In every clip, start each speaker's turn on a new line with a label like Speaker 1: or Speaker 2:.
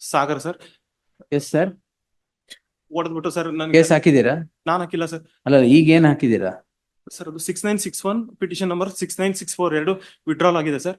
Speaker 1: Sagar sir.
Speaker 2: Yes sir
Speaker 1: ಹೊಡೆದ್ಬಿಟ್ಟು sir ನನಗೆ
Speaker 2: case ಹಾಕಿದ್ದೀರಾ?
Speaker 1: ನಾನು ಹಾಕಿಲ್ಲ ಸರ್.
Speaker 2: ಅಲ್ಲ ಈಗ ಏನ್ ಹಾಕಿದ್ದೀರಾ?
Speaker 1: ಸರ್ ಅದು six nine six one petition number six nine six four ಎರಡು ವಿಡ್ರಾಲ್ ಆಗಿದೆ ಸರ್.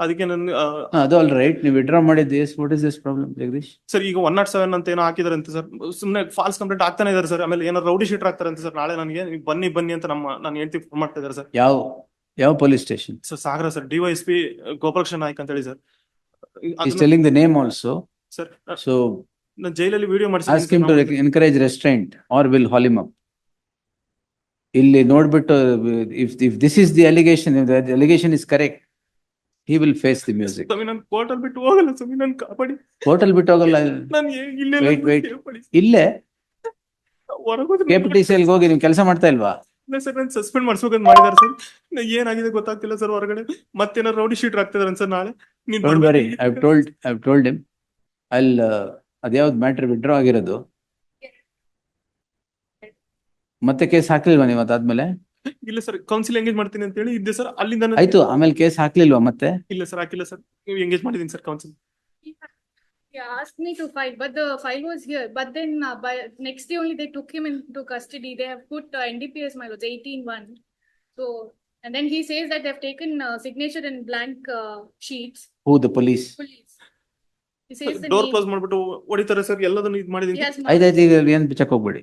Speaker 1: ಅದಕ್ಕೆ ನಾನು
Speaker 2: ಅದು ಆಲ್ ರೈಟ್ ನೀವು ವಿಡ್ರಾ ಮಾಡಿದ್ದು yes what is this problem Jagadish?
Speaker 1: Sir ಈಗ ಒನ್ ನಾಟ್ ಸೆವೆನ್ ಅಂತ ಏನೋ ಹಾಕಿದಾರೆ ಅಂತ ಸರ್. ಸುಮ್ಮನೆ ಫಾಲ್ಸ್ ಕಂಪ್ಲೀಟ್ ಆಗ್ತಾನೆ ಇದಾರೆ ಸರ್. ಆಮೇಲೆ ಏನಾದ್ರು ರೌಡಿ ಶೀಟರ್ ಆಗ್ತಾರೆ ಅಂತ ಸರ್. ನಾಳೆ ನನಗೆ ನೀವು ಬನ್ನಿ ಬನ್ನಿ ಅಂತ ನಮ್ಮ ನಾನು ಹೇಳ್ತಿ ಫೋನ್ ಮಾಡ್ತಾ ಇದ್ದಾರೆ ಸರ್.
Speaker 2: ಯಾವ ಯಾವ police
Speaker 1: station sir Sagara sir DYSP Gopalakrishna Naik ಅಂತ ಹೇಳಿ sir
Speaker 2: is telling the name also
Speaker 1: sir
Speaker 2: so
Speaker 1: ನಾನು ಜೈಲಲ್ಲಿ video
Speaker 2: ask him to encourage restaurant are will haul him up ಇಲ್ಲಿ ನೋಡ್ಬಿಟ್ಟು if if this is the allegation allegation is correct he will face the music
Speaker 1: ಸ್ವಾಮಿ ನಾನು ಕೋರ್ಟಲ್ಲಿ ಬಿಟ್ಟು ಹೋಗಲ್ಲ ಸ್ವಾಮಿ ನಾನು ಕಾಪಾಡಿ.
Speaker 2: ಹೋಟೆಲ್ ಬಿಟ್ಟು ಹೋಗಲ್ಲ.
Speaker 1: ನಾನು ಇಲ್ಲೇ
Speaker 2: Wait, wait. ಇಲ್ಲೇ?
Speaker 1: ಹೊರಗೋದ್ರೆ
Speaker 2: ಕೆ ಪಿ ಟಿ ಸಿ ಹೋಗಿ ನೀವು ಕೆಲಸ ಮಾಡ್ತಾ ಇಲ್ವಾ?
Speaker 1: ಇಲ್ಲ ಸರ್ ನಾನು ಸಸ್ಪೆಂಡ್ ಮಾಡಿಸ್ಬೇಕಂತ ಮಾಡಿದಾರೆ ಸರ್. ನಾ- ಏನಾಗಿದೆ ಗೊತ್ತಾಗ್ತಿಲ್ಲ ಸರ್ ಹೊರಗಡೆ. ಮತ್ತೇನಾರು ರೌಡಿ ಶೀಟರ್ ಆಗ್ತಿದಾರೆ ಸರ್ ನಾಳೆ? ನೀನ್
Speaker 2: don't
Speaker 1: worry.
Speaker 2: I told I told him ಅಲ್ಲಿ ಅದ್ಯಾವ್ದು ಮ್ಯಾಟ್ರ್ ವಿಡ್ರಾ ಆಗಿರೋದು? ಮತ್ತೆ ಕೇಸ್ ಹಾಕ್ಲಿಲ್ವಾ ನೀವು ಅದಾದ್ಮೇಲೆ?
Speaker 1: ಇಲ್ಲ ಸರ್ ಕೌನ್ಸಿಲ್ ಎಂಗೇಜ್ ಮಾಡ್ತೀನಿ ಅಂತ ಹೇಳಿ ಇದ್ದೆ ಸರ್. ಅಲ್ಲಿಂದ
Speaker 2: ಆಯ್ತು ಆಮೇಲೆ ಕೇಸ್ ಹಾಕ್ಲಿಲ್ವಾ ಮತ್ತೆ?
Speaker 1: ಇಲ್ಲ ಸರ್ ಹಾಕಿಲ್ಲ ಸರ್. ನೀವು ಎಂಗೇಜ್ ಮಾಡಿದ್ದೀನಿ sir
Speaker 3: council ask me to file but the file was here but then by next day only they took him in custody they have put N D P S my one and then he says that they've taken signature in blank sheets
Speaker 2: who the
Speaker 3: police
Speaker 1: police
Speaker 3: door
Speaker 1: close ಮಾಡ್ಬಿಟ್ಟು ಹೊಡಿತಾರೆ sir. ಎಲ್ಲದನ್ನು ಇದು
Speaker 2: ಮಾಡಿದ್ದೀನಿ. ಐದೈದು ಏನು check ಹೋಗ್ಬೇಡಿ.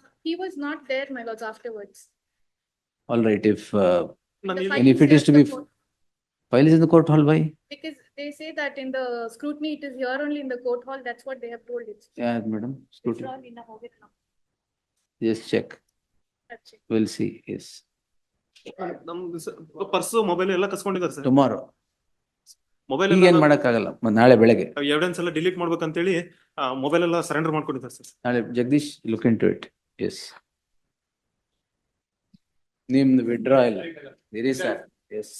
Speaker 3: he was not there, my lords, afterwards.
Speaker 2: All right if
Speaker 1: ನಾನು
Speaker 3: The
Speaker 1: ಇಲ್ಲಿ-
Speaker 3: file
Speaker 2: if
Speaker 3: is
Speaker 2: it is
Speaker 3: here
Speaker 2: to
Speaker 3: in the
Speaker 2: be-
Speaker 3: court.
Speaker 2: File is in the court hall why
Speaker 3: Because they say that in the scrutiny, it is here only in the court hall. That's what they have told it.
Speaker 2: ಯಾರು madam
Speaker 3: It's all in the hall.
Speaker 2: Just check
Speaker 3: That's it.
Speaker 2: Will see yes
Speaker 1: ನಮ್ದು purse mobile ಎಲ್ಲ ಕಸ್ಕೊಂಡಿದ್ದಾರೆ sir
Speaker 2: tomorrow
Speaker 1: mobile
Speaker 2: ಈಗ ಏನ್ ಮಾಡಕ್ಕಾಗಲ್ಲ ಮ- ನಾಳೆ ಬೆಳಗ್ಗೆ
Speaker 1: ಎವಿಡೆನ್ಸ್ ಎಲ್ಲ ಡಿಲೀಟ್ ಮಾಡ್ಬೇಕಂತೇಳಿ ಮೊಬೈಲ್ ಎಲ್ಲ ಸರೆಂಡರ್ ಮಾಡ್ಕೊಂಡಿದ್ದಾರೆ ಸರ್
Speaker 2: ನಾಳೆ Jagadish look into it Yes ನಿಮ್ದು ವಿಡ್ರಾಯಲ್ ಇರಿ ಸರ್ ಎಸ್